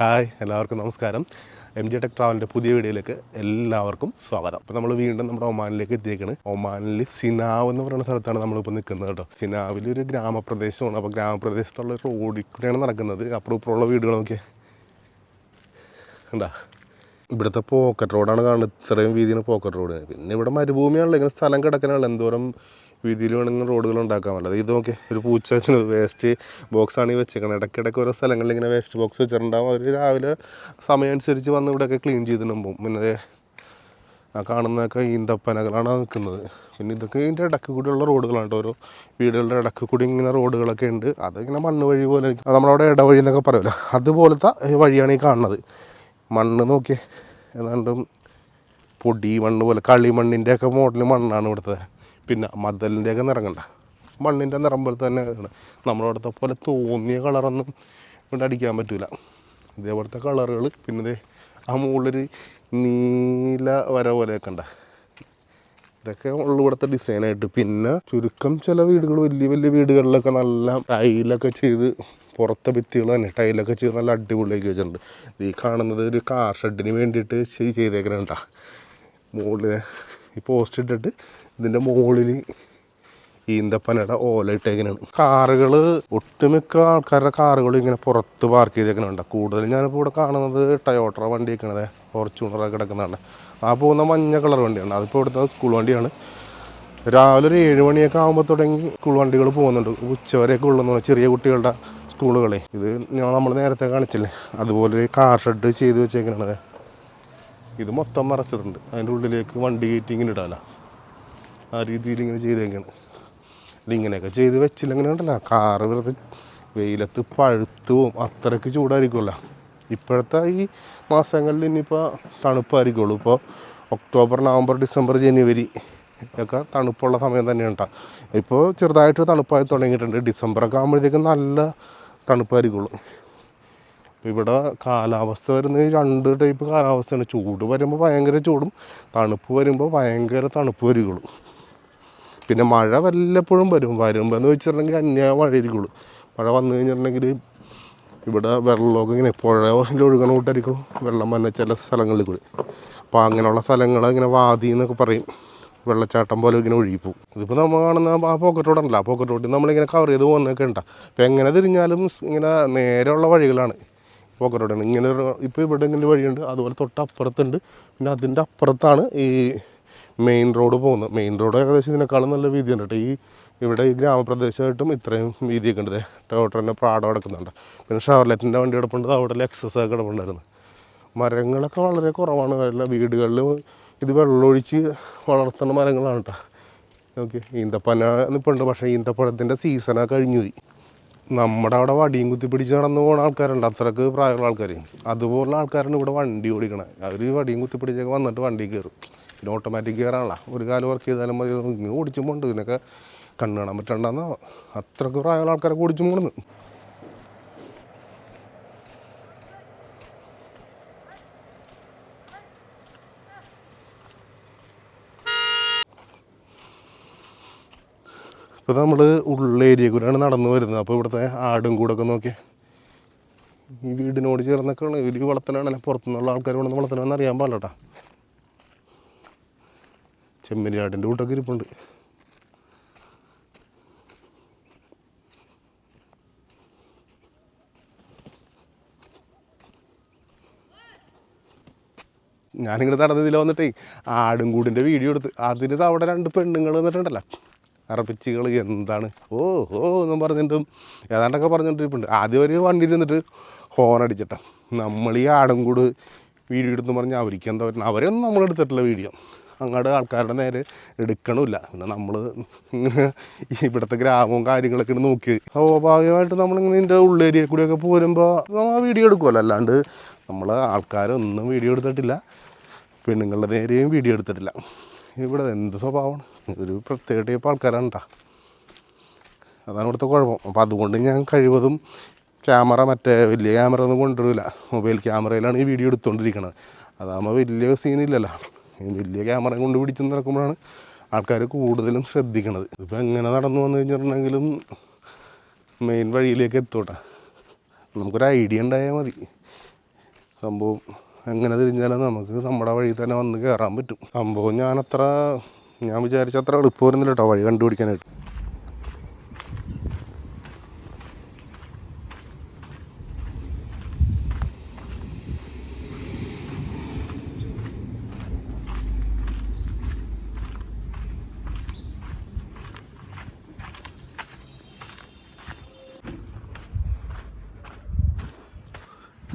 Hi എല്ലാവർക്കും നമസ്കാരം. M G tech ട്രാവലിന്റെ പുതിയ വീഡിയോയിലേക്ക് എല്ലാവർക്കും സ്വാഗതം. അപ്പോൾ നമ്മൾ വീണ്ടും നമ്മുടെ ഒമാനിലേക്ക് എത്തിയേക്കാണ്. ഒമാനിൽ സിനാവ് എന്ന് പറയുന്ന സ്ഥലത്താണ് നമ്മളിപ്പോൾ നിൽക്കുന്നത് കേട്ടോ. സിനാവിൽ ഒരു ഗ്രാമപ്രദേശമാണ്. അപ്പോൾ ഗ്രാമപ്രദേശത്തുള്ള റോഡിൽ കൂടെയാണ് നടക്കുന്നത്. അപ്പുറം ഇപ്പുറമുള്ള വീടുകൾ നോക്കിയേ. എന്താ ഇവിടുത്തെ പോക്കറ്റ് റോഡാണ് കാണുന്നത്. ഇത്രയും വീതിയാണ് പോക്കറ്റ് റോഡ്. പിന്നെ ഇവിടെ മരുഭൂമിയാണല്ലോ. ഇങ്ങനെ സ്ഥലം കിടക്കാനുള്ള എന്തോരം വീതിയിൽ വേണമെങ്കിൽ റോഡുകൾ ഉണ്ടാക്കാൻ പറ്റില്ല ഇത് നോക്കി ഒരു പൂച്ച വേസ്റ്റ് ബോക്സാണ് ഈ വെച്ചേക്കണം. ഇടയ്ക്കിടയ്ക്ക് ഓരോ സ്ഥലങ്ങളിൽ ഇങ്ങനെ വേസ്റ്റ് ബോക്സ് വെച്ചിട്ടുണ്ടാകും അവർ രാവിലെ സമയം അനുസരിച്ച് വന്ന് ഇവിടെയൊക്കെ ക്ലീൻ ചെയ്തിട്ടുണ്ടാവും പിന്നെ ആ കാണുന്നതൊക്കെ ഈന്തപ്പനകളാണ് നിൽക്കുന്നത്. പിന്നെ ഇതൊക്കെ ഇതിന്റെ ഇടയ്ക്ക് കൂടിയുള്ള റോഡുകളാണ് ഓരോ വീടുകളുടെ ഇടയ്ക്ക് കൂടി ഇങ്ങനെ റോഡുകളൊക്കെ ഉണ്ട്. അതിങ്ങനെ മണ്ണ് വഴി പോലെ നമ്മളവിടെ ഇടവഴി എന്നൊക്കെ പറയുമല്ലോ അതുപോലത്തെ വഴിയാണ് ഈ കാണുന്നത്. മണ്ണ് നോക്കിയേ ഏതാണ്ടും പൊടി മണ്ണ് പോലെ കളിമണ്ണിന്റെ ഒക്കെ മോഡൽ മണ്ണാണ് ഇവിടുത്തെ. പിന്നെ മതലിന്റെ ഒക്കെ നിറങ്ങണ്ട. മണ്ണിന്റെ നിറം പോലെ തന്നെ ആണ് നമ്മളവിടുത്തെ പോലെ തോന്നിയ കളറൊന്നും ഇവിടെ അടിക്കാൻ പറ്റില്ല ഇതേപോലത്തെ കളറുകൾ പിന്നെ ഇതേ ആ മുകളിലൊരു നീല വര പോലെയൊക്കെ ഉണ്ട് ഇതൊക്കെ ഉള്ളു ഇവിടുത്തെ ഡിസൈനായിട്ട് പിന്നെ ചുരുക്കം ചില വീടുകൾ വലിയ വലിയ വീടുകളിലൊക്കെ നല്ല ടൈലൊക്കെ ചെയ്ത് പുറത്തെ ഭിത്തികൾ തന്നെ ടൈലൊക്കെ ചെയ്ത് നല്ല അടിപൊളിയാക്കി വെച്ചിട്ടുണ്ട്. ഈ കാണുന്നത് ഒരു കാർ ഷെഡിന് വേണ്ടിയിട്ട് ചെയ്- ചെയ്തേക്കണ മുകളിൽ ഈ പോസ്റ്റ് ഇട്ടിട്ട് ഇതിന്റെ മുകളിൽ ഈന്തപ്പനയുടെ ഓല ഇട്ടേക്കനാണ് കാറുകൾ ഒട്ടുമിക്ക ആൾക്കാരുടെ കാറുകൾ ഇങ്ങനെ പുറത്ത് പാർക്ക് ചെയ്തേക്കണുണ്ട് കൂടുതലും ഞാനിപ്പോൾ ഇവിടെ കാണുന്നത് ടയോട്ടറ വണ്ടി വെക്കണത് ഫോർച്യൂണറൊക്കെ കിടക്കുന്നതാണ്. ആ പോകുന്ന മഞ്ഞ കളർ വണ്ടിയാണ്. അതിപ്പോൾ ഇവിടുത്തെ സ്കൂൾ വണ്ടിയാണ്. രാവിലെ ഒരു ഏഴ് മണിയൊക്കെ ആകുമ്പോൾ തുടങ്ങി സ്കൂൾ വണ്ടികൾ പോകുന്നുണ്ട്. ഉച്ചവരെയൊക്കെ ഉള്ളതെന്ന് ചെറിയ കുട്ടികളുടെ സ്കൂളുകളെ ഇത് നമ്മൾ നേരത്തെ കാണിച്ചില്ലേ? അതുപോലെ കാർ ഷെഡ് ചെയ്ത് വെച്ചേക്കണത്. ഇത് മൊത്തം മറച്ചിട്ടുണ്ട്. അതിന്റെ ഉള്ളിലേക്ക് വണ്ടി കയറ്റി ഇങ്ങനെ ഇടാല ആ രീതിയിൽ ഇങ്ങനെ ചെയ്തേക്കാണ്. ഇങ്ങനെയൊക്കെ ചെയ്ത് വെച്ചില്ലെങ്കിൽ ഉണ്ടല്ലോ കാറ് വെറുതെ വെയിലത്ത് പഴുത്ത് പോവും. അത്രയ്ക്ക് ചൂടായിരിക്കുമല്ലോ. ഇപ്പോഴത്തെ ഈ മാസങ്ങളിൽ ഇനിയിപ്പോൾ തണുപ്പായിരിക്കുള്ളൂ. ഇപ്പോൾ ഒക്ടോബർ നവംബർ ഡിസംബർ ജനുവരി ഒക്കെ തണുപ്പുള്ള സമയം തന്നെയാണ് കേട്ടോ. ഇപ്പോൾ ചെറുതായിട്ട് തണുപ്പായി തുടങ്ങിയിട്ടുണ്ട്. ഡിസംബറൊക്കെ ആകുമ്പോഴത്തേക്കും നല്ല തണുപ്പായിരിക്കുള്ളൂ. ഇവിടെ കാലാവസ്ഥ വരുന്നത് രണ്ട് ടൈപ്പ് കാലാവസ്ഥയാണ്. ചൂട് വരുമ്പോൾ ഭയങ്കര ചൂടും തണുപ്പ് വരുമ്പോൾ ഭയങ്കര തണുപ്പ് വരികയുള്ളൂ. പിന്നെ മഴ വല്ലപ്പോഴും വരും. വരുമ്പോൾ എന്ന് വെച്ചിട്ടുണ്ടെങ്കിൽ അന്യ മഴയായിരിക്കുള്ളൂ. മഴ വന്നു കഴിഞ്ഞിട്ടുണ്ടെങ്കിൽ ഇവിടെ വെള്ളമൊക്കെ ഇങ്ങനെ പുഴയിൽ ഒഴുകണ കൂട്ടായിരിക്കും. വെള്ളം വന്ന ചില സ്ഥലങ്ങളിൽ കൂടി. അപ്പോൾ അങ്ങനെയുള്ള സ്ഥലങ്ങൾ ഇങ്ങനെ വാതി എന്നൊക്കെ പറയും. വെള്ളച്ചാട്ടം പോലെ ഇങ്ങനെ ഒഴുകിപ്പോവും. ഇതിപ്പോൾ നമ്മൾ കാണുന്ന ആ പോക്കറ്റ് റോഡല്ല ആ പോക്കറ്റ് റോഡിൽ നമ്മളിങ്ങനെ കവർ ചെയ്ത് പോകുന്നതൊക്കെ ഉണ്ടാകും അപ്പോൾ എങ്ങനെ തിരിഞ്ഞാലും ഇങ്ങനെ നേരെയുള്ള വഴികളാണ്. പോക്കറ്റ് റോഡാണ് ഇങ്ങനെ ഒരു ഇപ്പോൾ ഇവിടെ ഇങ്ങനെ വഴിയുണ്ട്. അതുപോലെ തൊട്ടപ്പുറത്തുണ്ട്. പിന്നെ അതിന്റെ അപ്പുറത്താണ് ഈ മെയിൻ റോഡ് പോകുന്നത്. മെയിൻ റോഡ് ഏകദേശം ഇതിനേക്കാളും നല്ല വീതിയുണ്ട് കേട്ടോ. ഈ ഇവിടെ ഈ ഗ്രാമപ്രദേശമായിട്ടും ഇത്രയും വീതിയൊക്കെ ഉണ്ട്. ടോട്ടറിന്റെ പ്രാടം കിടക്കുന്നുണ്ട് പിന്നെ ഷവർലെറ്റിന്റെ വണ്ടി കിടപ്പുണ്ട്. അവിടെ എക്സസ് ഒക്കെ കിടപ്പുണ്ടായിരുന്നു. മരങ്ങളൊക്കെ വളരെ കുറവാണ്. എല്ലാ വീടുകളിലും ഇത് വെള്ളമൊഴിച്ച് വളർത്തുന്ന മരങ്ങളാണ് കേട്ടോ. ഓക്കെ ഈന്തപ്പന ഉണ്ട് പക്ഷേ ഈന്തപ്പഴത്തിന്റെ സീസണൊക്കെ കഴിഞ്ഞു പോയി നമ്മുടെ അവിടെ വടിയും കുത്തി പിടിച്ച് നടന്നു പോകുന്ന ആൾക്കാരുണ്ട്. അത്രയ്ക്ക് പ്രായമുള്ള ആൾക്കാർ അതുപോലുള്ള ആൾക്കാരാണ് ഇവിടെ വണ്ടി ഓടിക്കണത് അവർ വടിയും കുത്തി പിടിച്ചൊക്കെ വന്നിട്ട് വണ്ടി കയറും പിന്നെ ഓട്ടോമാറ്റിക് കയറാനുള്ള ഒരു കാലം വർക്ക് ചെയ്താലും മതി. ഇങ്ങനെ ഓടിച്ചും ഇതിനൊക്കെ കണ്ണ് കാണാൻ പറ്റണ്ടെന്നോ അത്രയ്ക്ക് പ്രായമുള്ള ആൾക്കാരൊക്കെ ഓടിച്ചും ഇപ്പോൾ നമ്മൾ ഉള്ള ഉള്ളേരിയ കൂടെയാണ് നടന്നു വരുന്നത്. അപ്പോൾ ഇവിടുത്തെ ആടും കൂടൊക്കെ നോക്കി. ഈ വീടിനോട് ചേർന്നൊക്കെയാണ് ഇവർ വളർത്തലാണല്ലോ. പുറത്തുനിന്നുള്ള ആൾക്കാർ കൊണ്ട് വളർത്തണമെന്ന് അറിയാൻ പാടില്ല ചെമ്മരി ചെമ്മരിയാടിന്റെ കൂട്ടൊക്കെ ഇരിപ്പുണ്ട്. ഞാനിങ്ങനെ നടന്നതിൽ വന്നിട്ടേ ആടും കൂടിന്റെ വീഡിയോ എടുത്ത്. അതിന് അവിടെ രണ്ട് പെണ്ണുങ്ങൾ വന്നിട്ടുണ്ടല്ലോ. അറപ്പിച്ചുകൾ എന്താണ്? ഓ ഓ എന്നും പറഞ്ഞിട്ടും ഏതാണ്ടൊക്കെ പറഞ്ഞിട്ടിരിപ്പുണ്ട് ആദ്യം ഒരു വണ്ടിയിൽ ഹോൺ അടിച്ചിട്ട. നമ്മൾ ഈ ആടും കൂട് വീഡിയോ എടുത്തു പറഞ്ഞാൽ അവർക്ക് എന്താ പറയുക അവരൊന്നും നമ്മൾ എടുത്തിട്ടില്ല വീഡിയോ. അങ്ങോട്ട് ആൾക്കാരുടെ നേരെ എടുക്കണമില്ല. പിന്നെ നമ്മൾ ഇങ്ങനെ ഇവിടുത്തെ ഗ്രാമവും കാര്യങ്ങളൊക്കെ നോക്കി. സ്വാഭാവികമായിട്ട് നമ്മളിങ്ങനെ ഇതിന്റെ ഉള്ളേരിയ കൂടിയൊക്കെ പോരുമ്പോൾ നമ്മൾ വീഡിയോ എടുക്കുമല്ലോ അല്ലാണ്ട് നമ്മൾ ആൾക്കാരൊന്നും വീഡിയോ എടുത്തിട്ടില്ല. പെണ്ണുങ്ങളുടെ നേരെയും വീഡിയോ എടുത്തിട്ടില്ല. ഇവിടെ എന്ത് സ്വഭാവമാണ്? ഒരു പ്രത്യേക ടൈപ്പ് ആൾക്കാരാണ് കേട്ടോ അതാണ് ഇവിടുത്തെ കുഴപ്പം. അപ്പോൾ അതുകൊണ്ട് ഞാൻ കഴിവതും ക്യാമറ മറ്റേ വലിയ ക്യാമറ ഒന്നും കൊണ്ടുവരില്ല മൊബൈൽ ക്യാമറയിലാണ് ഈ വീഡിയോ എടുത്തുകൊണ്ടിരിക്കുന്നത് അതാകുമ്പോൾ വലിയ സീനില്ലല്ലോ വലിയ ക്യാമറ കൊണ്ട് പിടിച്ച് നടക്കുമ്പോഴാണ് ആൾക്കാർ കൂടുതലും ശ്രദ്ധിക്കണത്. ഇപ്പോൾ എങ്ങനെ നടന്നു വന്നു കഴിഞ്ഞിട്ടുണ്ടെങ്കിലും മെയിൻ വഴിയിലേക്ക് എത്തോട്ടെ. നമുക്കൊരു ഐഡിയ ഉണ്ടായാൽ മതി. സംഭവം എങ്ങനെ തിരിഞ്ഞാലും നമുക്ക് നമ്മുടെ വഴി തന്നെ വന്ന് കയറാൻ പറ്റും. സംഭവം ഞാനത്ര ഞാൻ വിചാരിച്ച അത്ര എളുപ്പമായിരുന്നില്ല കേട്ടോ വഴി കണ്ടുപിടിക്കാനായിട്ട്.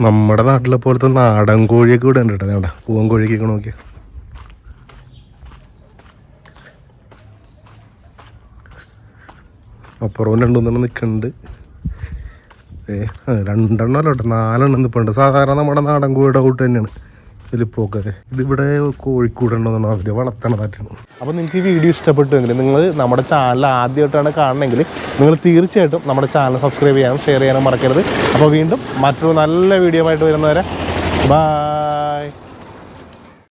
നമ്മുടെ നാട്ടിലെ പോലത്തെ നാടൻ കോഴിയൊക്കെ ഇവിടെ ഉണ്ട് കേട്ടോ. ഞങ്ങളുടെ പൂവൻ കോഴിയൊക്കെ നോക്കിയാൽ അപ്പുറവും രണ്ടുമൂന്നെണ്ണം നിൽക്കുന്നുണ്ട്. ഏ രണ്ടെണ്ണല്ലോട്ടെ നാലെണ്ണം നിൽപ്പുണ്ട് സാധാരണ നമ്മുടെ നാടൻ കോഴിയുടെ കൂട്ട് തന്നെയാണ്. ഇതിലിപ്പോക്കതെ ഇതിവിടെ കോഴിക്കൂടുണ്ടോന്നാണ് അവർ വളർത്തണതായിട്ടാണ് അപ്പോൾ നിങ്ങൾക്ക് ഈ വീഡിയോ ഇഷ്ടപ്പെട്ടുവെങ്കിൽ നിങ്ങൾ നമ്മുടെ ചാനൽ ആദ്യമായിട്ടാണ് കാണണമെങ്കിൽ നിങ്ങൾ തീർച്ചയായിട്ടും നമ്മുടെ ചാനൽ സബ്സ്ക്രൈബ് ചെയ്യാനും ഷെയർ ചെയ്യാനും മറക്കരുത്. അപ്പോൾ വീണ്ടും മറ്റൊരു നല്ല വീഡിയോ ആയിട്ട് വരുന്നവരെ ബായ്